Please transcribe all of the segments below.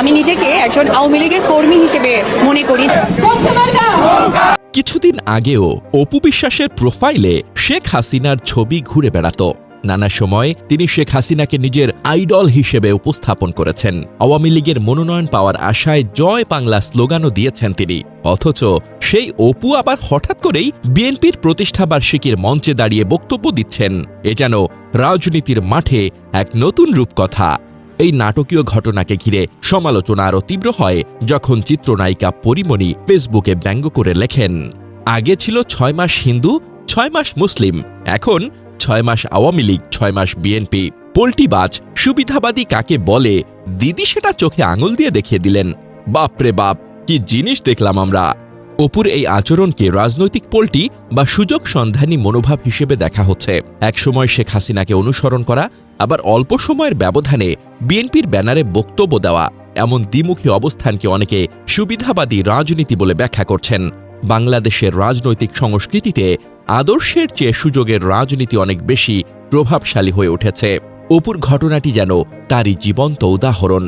আমি নিজেকে একজন আওয়ামী লীগের কর্মী হিসেবে মনে করি। কিছুদিন আগেও অপু বিশ্বাসের প্রোফাইলে শেখ হাসিনার ছবি ঘুরে বেড়াত। নানা সময় তিনি শেখ হাসিনাকে নিজের আইডল হিসেবে উপস্থাপন করেছেন। আওয়ামী লীগের মনোনয়ন পাওয়ার আশায় জয় বাংলা স্লোগানও দিয়েছেন তিনি। অথচ সেই অপু আবার হঠাৎ করেই বিএনপির প্রতিষ্ঠাবার্ষিকীর মঞ্চে দাঁড়িয়ে বক্তব্য দিচ্ছেন। এ যেন রাজনীতির মাঠে এক নতুন রূপকথা। এই নাটকীয় ঘটনাকে ঘিরে সমালোচনা আরও তীব্র হয় যখন চিত্রনায়িকা পরিমণি ফেসবুকে ব্যঙ্গ করে লেখেন, আগে ছিল ছয় মাস হিন্দু, ছয় মাস মুসলিম, এখন ছয় মাস আওয়ামী লীগ, ছয় মাস বিএনপি। পোল্টিবাজ সুবিধাবাদী কাকে বলে? দিদি সেটা চোখে আঙুল দিয়ে দেখিয়ে দিলেন। বাপরে বাপ, কি জিনিস দেখলাম আমরা। অপুর এই আচরণকে রাজনৈতিক পোল্টি বা সুযোগ সন্ধানী মনোভাব হিসেবে দেখা হচ্ছে। একসময় শেখ হাসিনাকে অনুসরণ করা, আবার অল্প সময়ের ব্যবধানে বিএনপির ব্যানারে বক্তব্য দেওয়া, এমন দ্বিমুখী অবস্থানকে অনেকে সুবিধাবাদী রাজনীতি বলে ব্যাখ্যা করছেন। বাংলাদেশের রাজনৈতিক সংস্কৃতিতে আদর্শের চেয়ে সুযোগের রাজনীতি অনেক বেশি প্রভাবশালী হয়ে উঠেছে। অপুর ঘটনাটি যেন তারই জীবন্ত উদাহরণ।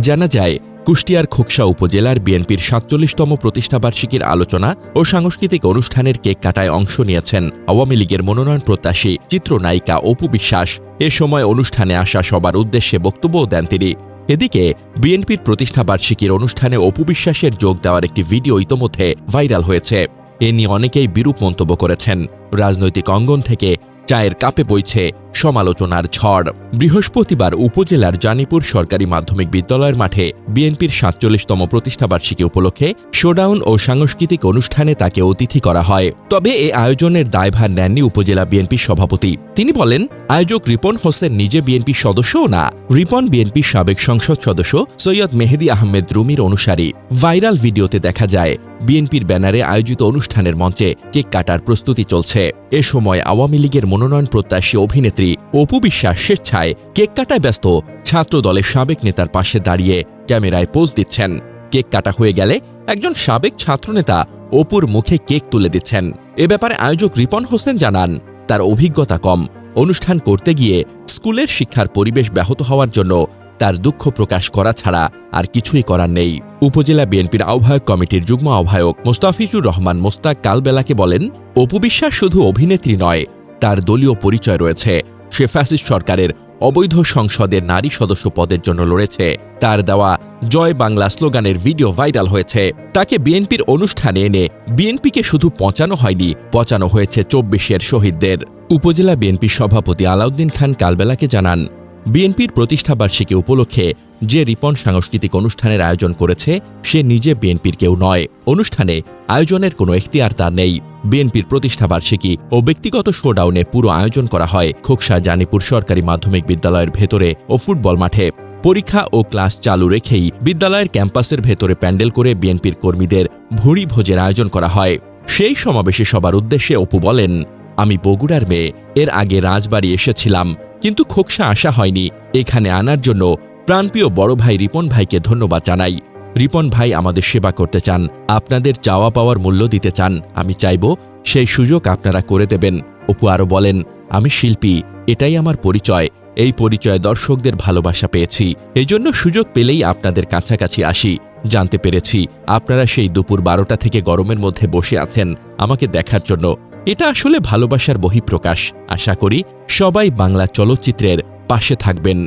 জানা যায় কুষ্টিয়ার খোকসা উপজেলার বিএনপির সাতচল্লিশতম প্রতিষ্ঠাবার্ষিকীর আলোচনা ও সাংস্কৃতিক অনুষ্ঠানের কেক কাটায় অংশ নিয়েছেন আওয়ামী লীগের মনোনয়ন প্রত্যাশী চিত্রনায়িকা অপু বিশ্বাস। এ সময় অনুষ্ঠানে আসা সবার উদ্দেশ্যে বক্তব্যও দেন তিনি। এদিকে, বিএনপির প্রতিষ্ঠাবার্ষিকীর অনুষ্ঠানে অপু বিশ্বাসের যোগ দেওয়ার একটি ভিডিও ইতোমধ্যে ভাইরাল হয়েছে। এ নিয়ে অনেকেই বিরূপ মন্তব্য করেছেন। রাজনৈতিক অঙ্গন থেকে চায়ের কাপে বইছে সমালোচনার ঝড়। বৃহস্পতিবার উপজেলার জানিপুর সরকারি মাধ্যমিক বিদ্যালয়ের মাঠে বিএনপির সাতচল্লিশতম প্রতিষ্ঠাবার্ষিকী উপলক্ষে শোডাউন ও সাংস্কৃতিক অনুষ্ঠানে তাকে অতিথি করা হয়। তবে এ আয়োজনের দায়ভার নেননি উপজেলা বিএনপির সভাপতি। তিনি বলেন, আয়োজক রিপন হোসেন নিজে বিএনপি সদস্যও না। রিপন বিএনপির সাবেক সংসদ সদস্য সৈয়দ মেহেদি আহমেদ রুমির অনুসারী। ভাইরাল ভিডিওতে দেখা যায়, বিএনপির ব্যানারে আয়োজিত অনুষ্ঠানের মঞ্চে কেক কাটার প্রস্তুতি চলছে। এ সময় আওয়ামী লীগের মনোনয়ন প্রত্যাশী অভিনেত্রী অপু বিশ্বাস স্বেচ্ছায় কেক কাটায় ব্যস্ত। ছাত্র দলের সাবেক নেতার পাশে দাঁড়িয়ে ক্যামেরায় পোজ দিচ্ছেন। কেক কাটা হয়ে গেলে একজন সাবেক ছাত্রনেতা অপুর মুখে কেক তুলে দিচ্ছেন। এ ব্যাপারে আয়োজক রিপন হোসেন জানান, তার অভিজ্ঞতা কম। অনুষ্ঠান করতে গিয়ে স্কুলের শিক্ষার পরিবেশ ব্যাহত হওয়ার জন্য তার দুঃখ প্রকাশ করা ছাড়া আর কিছুই করার নেই। উপজেলা বিএনপির আহ্বায়ক কমিটির যুগ্ম আহ্বায়ক মোস্তাফিজুর রহমান মোস্তাক কালবেলাকে বলেন, অপু বিশ্বাস শুধু অভিনেত্রী নয়, তার দলীয় পরিচয় রয়েছে। সে ফ্যাসিস্ট সরকারের অবৈধ সংসদের নারী সদস্য পদের জন্য লড়েছে। তার দেওয়া জয় বাংলা স্লোগানের ভিডিও ভাইরাল হয়েছে। তাকে বিএনপির অনুষ্ঠানে এনে বিএনপিকে শুধু পচানো হয়নি, পচানো হয়েছে চব্বিশের শহীদদের। উপজেলা বিএনপির সভাপতি আলাউদ্দিন খান কালবেলাকে জানান, বিএনপির প্রতিষ্ঠাবার্ষিকী উপলক্ষে যে রিপন সাংস্কৃতিক অনুষ্ঠানের আয়োজন করেছে, সে নিজে বিএনপির কেউ নয়। অনুষ্ঠানে আয়োজনের কোনো এখতিয়ার তার নেই। বিএনপির প্রতিষ্ঠাবার্ষিকী ও ব্যক্তিগত শোডাউনে পুরো আয়োজন করা হয় খোকসা জানিপুর সরকারি মাধ্যমিক বিদ্যালয়ের ভেতরে ও ফুটবল মাঠে। পরীক্ষা ও ক্লাস চালু রেখেই বিদ্যালয়ের ক্যাম্পাসের ভেতরে প্যান্ডেল করে বিএনপির কর্মীদের ভুঁড়ি ভোজের আয়োজন করা হয়। সেই সমাবেশে সবার উদ্দেশ্যে অপু বলেন, আমি বগুড়ার মেয়ে, এর আগে রাজবাড়ি এসেছিলাম, কিন্তু খোকসা আসা হয়নি। এখানে আনার জন্য প্রাণপ্রিয় বড় ভাই রিপন ভাইকে ধন্যবাদ জানাই। রিপন ভাই আমাদের সেবা করতে চান, আপনাদের চাওয়া পাওয়ার মূল্য দিতে চান, আমি চাইব সেই সুযোগ আপনারা করে দেবেন। অপু আরও বলেন, আমি শিল্পী, এটাই আমার পরিচয়, এই পরিচয় দর্শকদের ভালোবাসা পেয়েছি। এজন্য সুযোগ পেলেই আপনাদের কাছাকাছি আসি। জানতে পেরেছি, আপনারা সেই দুপুর বারোটা থেকে গরমের মধ্যে বসে আছেন, আমাকে দেখার জন্য। এটা আসলে ভালোবাসার বহিঃপ্রকাশ। আশা করি সবাই বাংলা চলচ্চিত্রের পাশে থাকবেন।